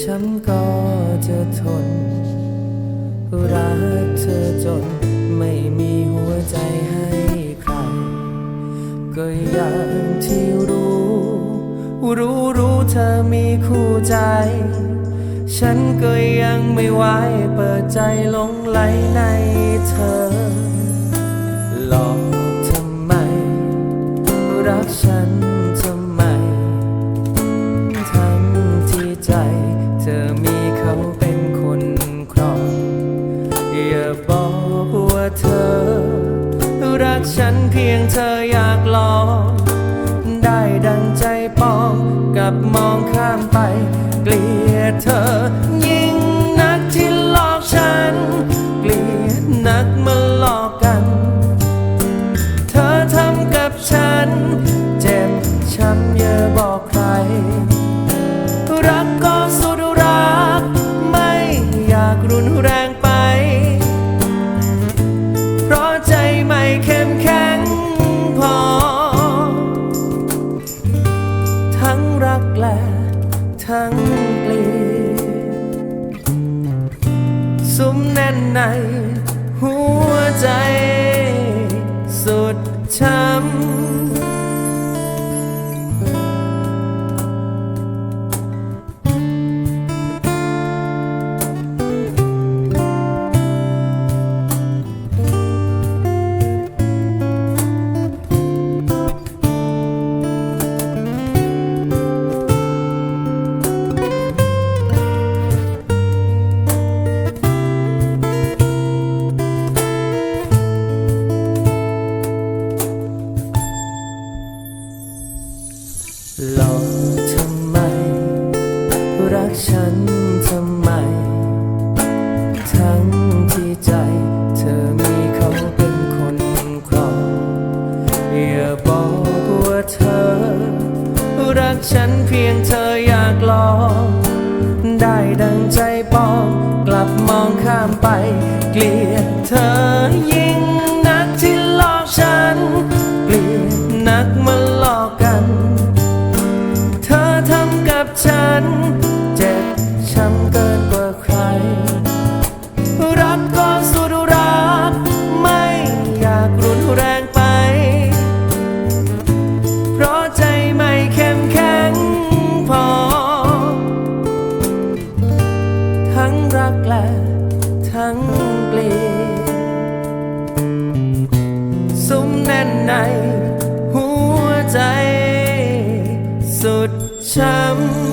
ฉันก็จะทน รักเธอจนไม่มีหัวใจให้ใคร ก็อย่างที่รู้ รู้รู้เธอมีคู่ใจ ฉันก็ยังไม่ไหวเปิดใจหลงไหลในเธอ ใจ เธอมีเขาเป็นคนครองอย่าบอกว่าเธอ รักฉันเพียงเธออยากลอง ได้ดังใจปองกับมองข้ามไป เกลียดเธอ รักก็สุดรัก ไม่อยากรุนแรงไป เพราะใจไม่เข้มแข็งพอ ทั้งรักและทั้งเกลียดสุมแน่นในหัวใจสุดช้ำ กฉันทำไม ทั้งที่ใจเธอมีเขาเป็นคนครองอย่าบอกว่าเธอ รักฉันเพียงเธออยากลอง ได้ดังใจปอง กลับมองข้ามไป เกลียดเธอ รักก็สุดรัก ไม่อยากรุนแรงไป เพราะใจไม่เข้มแข็งพอ ทั้งรักและทั้งเกลียดสุมแน่นในหัวใจ สุดช้ำ